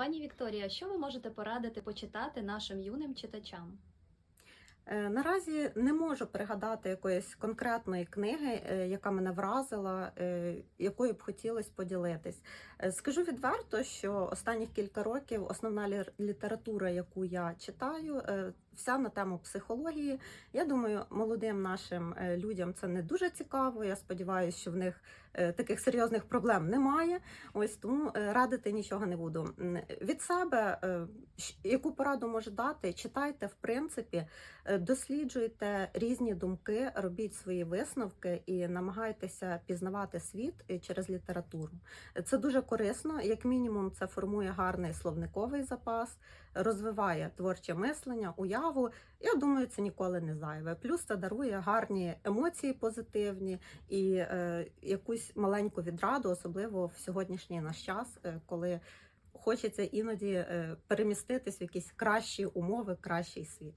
Пані Вікторія, що ви можете порадити почитати нашим юним читачам? Е, Наразі не можу пригадати якоїсь конкретної книги, е, яка мене вразила, е, якою б хотілося поділитись. Скажу відверто, що останніх кілька років основна література, яку я читаю, вся на тему психології. Я думаю, молодим нашим е, людям це не дуже цікаво. Я сподіваюся, що в них е, таких серйозних проблем немає. Ось тому е, радити нічого не буду. Від себе, яку пораду можу дати, читайте в принципі. Досліджуйте різні думки, робіть свої висновки і намагайтеся пізнавати світ через літературу. Це дуже корисно, як мінімум, це формує гарний словниковий запас, розвиває творче мислення, уяву. Я думаю, це ніколи не зайве. Плюс це дарує гарні емоції позитивні і е, якусь маленьку відраду, особливо в сьогоднішній наш час, е, коли хочеться іноді е, переміститись в якісь кращі умови, кращий світ.